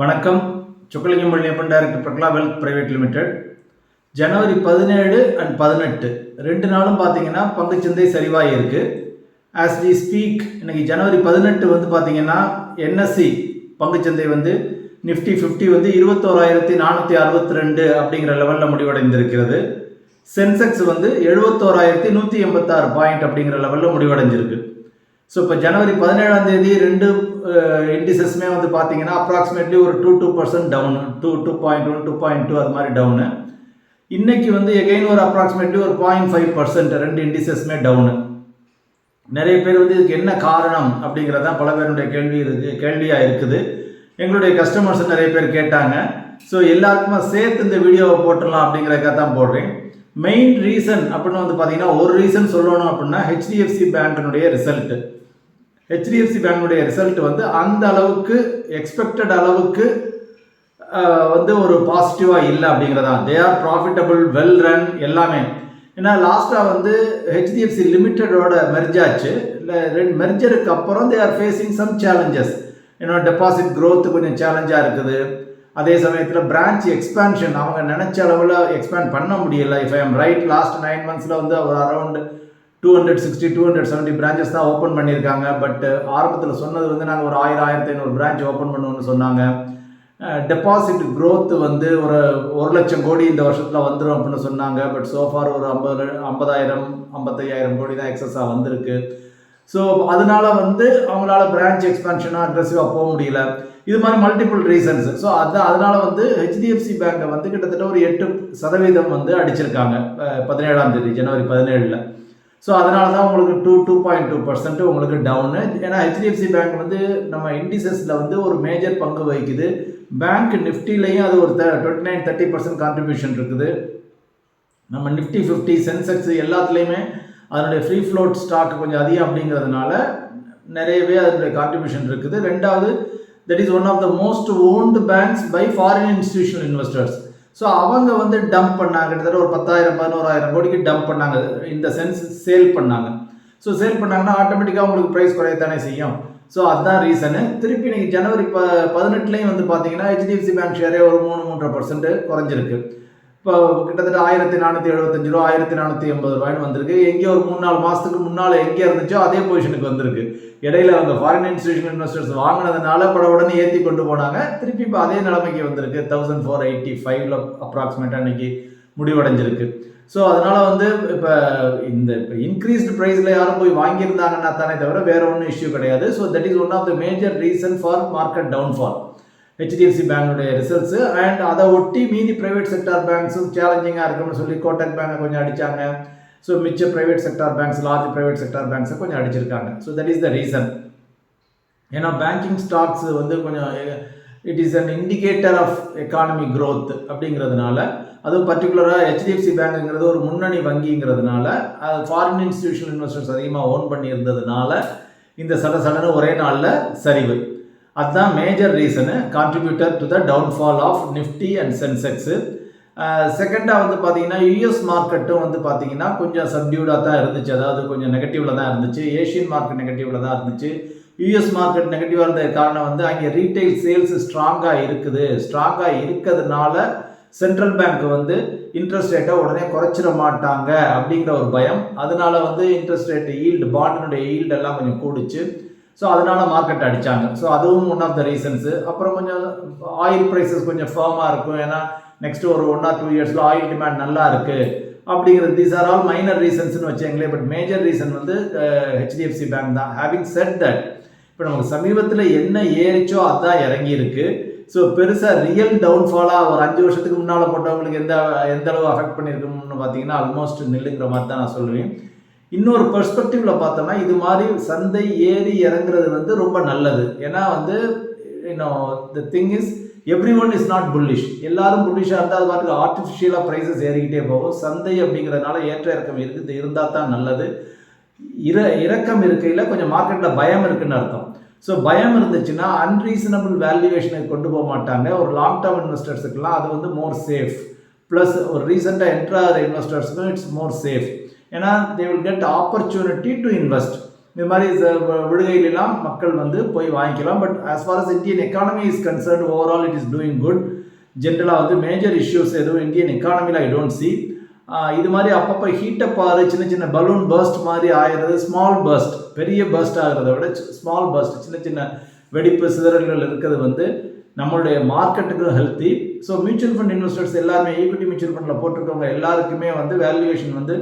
வணக்கம். Sukkalingam Palaniappan director Prakla wealth private limited. ஜனவரி பதினேழு and பதினெட்டு. ரெண்டு நாளும் பார்த்தீங்கன்னா பங்குச்சந்தை சரிவாக இருக்குது ஆஸ் வி ஸ்பீக் இன்னைக்கு ஜனவரி பதினெட்டு வந்து பார்த்தீங்கன்னா என்எஸ்சி பங்குச்சந்தை வந்து நிஃப்டி ஃபிஃப்டி வந்து இருபத்தோராயிரத்தி நானூற்றி அறுபத்தி ரெண்டு அப்படிங்கிற லெவலில் முடிவடைந்திருக்கிறது. சென்செக்ஸ் வந்து எழுபத்தோராயிரத்தி நூற்றி எண்பத்தாறு பாயிண்ட் அப்படிங்கிற லெவலில் முடிவடைஞ்சிருக்கு. ஸோ இப்போ ஜனவரி பதினேழாம் தேதி ரெண்டு இண்டிசஸ்மே வந்து பார்த்தீங்கன்னா அப்ராக்சிமேட்லி ஒரு two two percent down two two point one two point two அது மாதிரி டவுனு இன்னைக்கு வந்து எகைன் ஒரு அப்ராக்சிமேட்லி ஒரு பாயிண்ட் ஃபைவ் பர்சன்ட் ரெண்டு இண்டிசஸ்மே டவுனு நிறைய பேர் வந்து இதுக்கு என்ன காரணம் அப்படிங்கிறதான் பல பேருடைய கேள்வி இருக்கு கேள்வியாக இருக்குது. எங்களுடைய கஸ்டமர்ஸ் நிறைய பேர் கேட்டாங்க. ஸோ எல்லாருக்குமே சேர்த்து இந்த வீடியோவை போட்டுடலாம் அப்படிங்கிறதுக்காக தான் போடுறேன். மெயின் ரீசன் அப்படின்னு வந்து பார்த்தீங்கன்னா ஒரு ரீசன் சொல்லணும் அப்படின்னா ஹெச்டிஎஃப்சி பேங்கினுடைய ரிசல்ட்டு ஹெச்டிஎஃப்சி பேங்கினுடைய ரிசல்ட் வந்து அந்த அளவுக்கு எக்ஸ்பெக்டட் அளவுக்கு வந்து ஒரு பாசிட்டிவாக இல்லை அப்படிங்கிறதா. They are profitable well run எல்லாமே. ஏன்னா லாஸ்ட்டாக வந்து ஹெச்டிஎஃப்சி லிமிட்டடோட மெர்ஜாச்சு இல்லை ரெண்டு மெர்ஜருக்கு அப்புறம் they are facing some challenges ஏன்னா டெபாசிட் க்ரோத்து கொஞ்சம் சேலஞ்சாக இருக்குது. அதே சமயத்தில் பிரான்ச் எக்ஸ்பேன்ஷன் அவங்க நினச்ச அளவில் எக்ஸ்பேண்ட் பண்ண முடியல. If I am right last nine மந்த்ஸில் வந்து ஒரு around two hundred sixty two hundred seventy branches தான் ஓப்பன் பண்ணியிருக்காங்க. பட் uh, ஆரம்பத்தில் சொன்னது வந்து நாங்கள் ஒரு ஆயிரம் ஆயிரத்தி ஐநூறு பிரான்ச் ஓப்பன் பண்ணுவோம்னு சொன்னாங்க. Uh, டெபாசிட் க்ரோத் வந்து ஒரு ஒரு லட்சம் கோடி இந்த வருஷத்தில் வந்துடும் அப்படின்னு சொன்னாங்க. பட் சோஃபார் ஒரு ஐம்பது ஐம்பதாயிரம் ஐம்பத்தையாயிரம் கோடி தான் எக்ஸஸாக வந்திருக்கு. ஸோ அதனால வந்து அவங்களால பிரான்ச் எக்ஸ்பென்ஷனாக அக்ரெசிவாக போக முடியல. இது மாதிரி மல்டிபிள் ரீசன்ஸ் ஸோ அது அதனால வந்து ஹெச்டிஎஃப்சி பேங்கை வந்து கிட்டத்தட்ட ஒரு எட்டு சதவீதம் வந்து அடிச்சிருக்காங்க. Uh, பதினேழாம் தேதி ஜனவரி பதினேழில். ஸோ அதனால தான் உங்களுக்கு two two point two percent உங்களுக்கு டவுனு ஏன்னா ஹெச்டிஎஃப்சி பேங்க் வந்து நம்ம இண்டிசஸில் வந்து ஒரு மேஜர் பங்கு வகிக்குது. பேங்க் நிஃப்டிலையும் அது ஒரு twenty nine thirty percent contribution இருக்குது. நம்ம நிஃப்டி ஃபிஃப்டி சென்செக்ஸ் எல்லாத்துலேயுமே அதனுடைய ஃப்ரீ ஃப்ளோட் ஸ்டாக் கொஞ்சம் அதிகம் அப்படிங்கிறதுனால நிறையவே அதனுடைய கான்ட்ரிபியூஷன் இருக்குது. ரெண்டாவது that is one of the most owned banks by foreign institutional investors so அவங்க வந்து டம்ப் பண்ணாங்க. கிட்டத்தட்ட ஒரு பத்தாயிரம் பதினோராயிரம் கோடிக்கு டம்ப் பண்ணாங்க. இந்த சென்ஸ் சேல் பண்ணாங்க. ஸோ சேல் பண்ணாங்கன்னா ஆட்டோமேட்டிக்காக உங்களுக்கு ப்ரைஸ் குறையத்தானே செய்யும். ஸோ அதுதான் ரீசனு திருப்பி இன்னைக்கு ஜனவரி ப பதினெட்டுலேயும் வந்து பார்த்தீங்கன்னா ஹெச்டிஎஃப்சி பேங்க் ஷேரே ஒரு மூணு மூன்றரை பர்சன்ட் குறைஞ்சிருக்கு. இப்போ கிட்டத்தட்ட ஆயிரத்தி நானூற்றி எழுபத்தஞ்சு ரூபா ஆயிரத்தி நானூற்றி எண்பது ரூபாய்னு வந்திருக்கு. எங்கேயோ ஒரு மூணு நாலு மாதத்துக்கு முன்னால் எங்கே இருந்துச்சோ அதே பொசிஷனுக்கு வந்திருக்கு. இடையில அவங்க ஃபாரின் இன்ஸ்டியூஷன் இன்வெஸ்டர்ஸ் வாங்கினதுனால பட உடனே ஏற்றி கொண்டு போனாங்க. திருப்பி இப்போ அதே நிலைமைக்கு வந்திருக்கு. தௌசண்ட் ஃபோர் எயிட்டி ஃபைவ்ல அப்ராக்சிமேட்டாக இன்னைக்கு முடிவடைஞ்சிருக்கு. ஸோ அதனால வந்து இப்போ இந்த இப்போ இன்க்ரீஸ்டு ப்ரைஸில் யாரும் போய் வாங்கியிருந்தாங்கன்னா தானே தவிர வேற ஒன்றும் இஷ்யூ கிடையாது. So that is one of the major reason for market downfall HDFC பேங்கோடைய results and அதை ஒட்டி மீதி பிரைவேட் செக்டார் பேங்க்ஸும் சேலஞ்சிங்காக இருக்கும்னு சொல்லி கோட்டக் பேங்கை கொஞ்சம் அடித்தாங்க ஸோ மிச்ச private sector banks large private sector பேங்க்ஸை கொஞ்சம் அடிச்சிருக்காங்க. So that is the reason ஏன்னா பேங்கிங் ஸ்டாக்ஸ் வந்து கொஞ்சம் it is an indicator of economy growth அப்படிங்கிறதுனால அதுவும் பர்டிகுலராக ஹெச்டிஎஃப்சி பேங்குங்கிறது ஒரு முன்னணி வங்கிங்கிறதுனால அது ஃபாரின் இன்ஸ்டிடியூஷனல் இன்வெஸ்டர்ஸ் அதிகமாக ஓன் பண்ணியிருந்ததுனால இந்த சட சடன்னு ஒரே நாளில் சரிவு. அதுதான் major reason contributor to the downfall of Nifty and Sensex செகண்டாக வந்து பார்த்தீங்கன்னா யூஎஸ் மார்க்கெட்டும் வந்து பார்த்தீங்கன்னா கொஞ்சம் சப்டியூடாக தான் இருந்துச்சு. அதாவது கொஞ்சம் நெகட்டிவில் தான் இருந்துச்சு. ஏஷியன் மார்க்கெட் நெகட்டிவில் தான் இருந்துச்சு. யூஎஸ் மார்க்கெட் நெகட்டிவாக இருந்த காரணம் வந்து அங்கே ரீட்டைல் சேல்ஸ் ஸ்ட்ராங்காக இருக்குது. ஸ்ட்ராங்காக இருக்கிறதுனால சென்ட்ரல் பேங்க் வந்து இன்ட்ரெஸ்ட் ரேட்டை உடனே குறைச்சிட மாட்டாங்க அப்படிங்கிற ஒரு பயம். அதனால வந்து இன்ட்ரெஸ்ட் ரேட் ஈல்டு பாண்டினுடைய ஈல்டு எல்லாம் கொஞ்சம் கூடிச்சு. ஸோ அதனால மார்க்கெட் அடித்தாங்க ஸோ அதுவும் ஒன் ஆஃப் த ரீசன்ஸு அப்புறம் கொஞ்சம் ஆயில் ப்ரைஸஸ் கொஞ்சம் ஃபேமாக இருக்கும். ஏன்னா நெக்ஸ்ட் ஒரு ஒன் ஆர் டூ இயர்ஸில் ஆயில் டிமாண்ட் நல்லா இருக்கு. அப்படிங்கிறது தீஸ் ஆர் ஆல் மைனர் ரீசன்ஸ்னு வச்சுங்களேன் பட் மேஜர் ரீசன் வந்து ஹெச்டிஎஃப்சி பேங்க் தான். ஹேவிங் செட் தட் இப்போ நமக்கு சமீபத்தில் என்ன ஏறிச்சோ அதுதான் இறங்கி இருக்கு ஸோ பெருசாக ரியல் டவுன்ஃபாலாக ஒரு அஞ்சு வருஷத்துக்கு முன்னால் போட்டவங்களுக்கு எந்த எந்த அளவு அஃபெக்ட் பண்ணியிருக்கணும்னு பார்த்தீங்கன்னா ஆல்மோஸ்ட் நில்லுங்கிற மாதிரி தான் நான் சொல்லுவேன். இன்னொரு பெர்ஸ்பெக்டிவ்ல பார்த்தோம்னா இது மாதிரி சந்தை ஏறி இறங்குறது வந்து ரொம்ப நல்லது. ஏன்னா வந்து இன்னும் the thing is everyone is not bullish எல்லாரும் புல்லிஷாக இருந்தால் அது பாட்டுக்கு ஆர்டிஃபிஷியலாக ப்ரைஸஸ் ஏறிக்கிட்டே போகும். சந்தை அப்படிங்கிறதுனால ஏற்ற இறக்கம் இருக்குது இருந்தால் தான் நல்லது. இர இறக்கம் இருக்கையில் கொஞ்சம் மார்க்கெட்டில் பயம் இருக்குன்னு அர்த்தம். ஸோ பயம் இருந்துச்சுன்னா அன்ரீசனபிள் வேல்யூவேஷனுக்கு கொண்டு போக மாட்டாங்க. ஒரு லாங் டேர்ம் இன்வெஸ்டர்ஸுக்கெல்லாம் அது வந்து மோர் சேஃப் ப்ளஸ் ஒரு ரீசெண்டாக என்ட்ராகிற இன்வெஸ்டர்ஸுக்கும் இட்ஸ் மோர் சேஃப் ஏன்னா they will get opportunity to invest இந்த மாதிரி ச- விடுகையிலெல்லாம் மக்கள் வந்து போய் வாங்கிக்கலாம். But as far as Indian economy is concern overall it is doing good ஜென்ரலாக வந்து மேஜர் இஷ்யூஸ் எதுவும் இந்தியன் எக்கானமியில் ஐ டோன்ட் சி இது மாதிரி அப்பப்போ ஹீட்டப் ஆறு சின்ன சின்ன பலூன் பர்ஸ்ட் மாதிரி ஆகிறது ஸ்மால் பர்ஸ்ட் பெரிய பர்ஸ்ட் ஆகிறத விட ஸ்மால் பர்ஸ்ட் சின்ன சின்ன வெடிப்பு சிதறல்கள் இருக்கிறது வந்து நம்மளுடைய மார்க்கெட்டுக்கு healthy so mutual fund investors எல்லாருமே ஈக்விட்டி மியூச்சுவல் ஃபண்டில் போட்டிருக்கவங்க எல்லாருக்குமே வந்து வேல்யூவேஷன் வந்து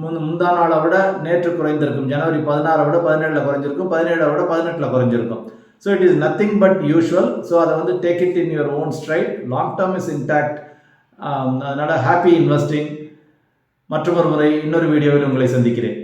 முன் முந்தா நாளை விட நேற்று குறைந்திருக்கும். ஜனவரி பதினாறை விட பதினேழில் குறைஞ்சிருக்கும். பதினேழை விட பதினெட்டில் குறைஞ்சிருக்கும். So it is nothing but usual so அதை வந்து take it in your own straight long term is intact அதனால் ஹாப்பி இன்வெஸ்டிங் மற்றொரு முறை இன்னொரு வீடியோவில் உங்களை சந்திக்கிறேன்.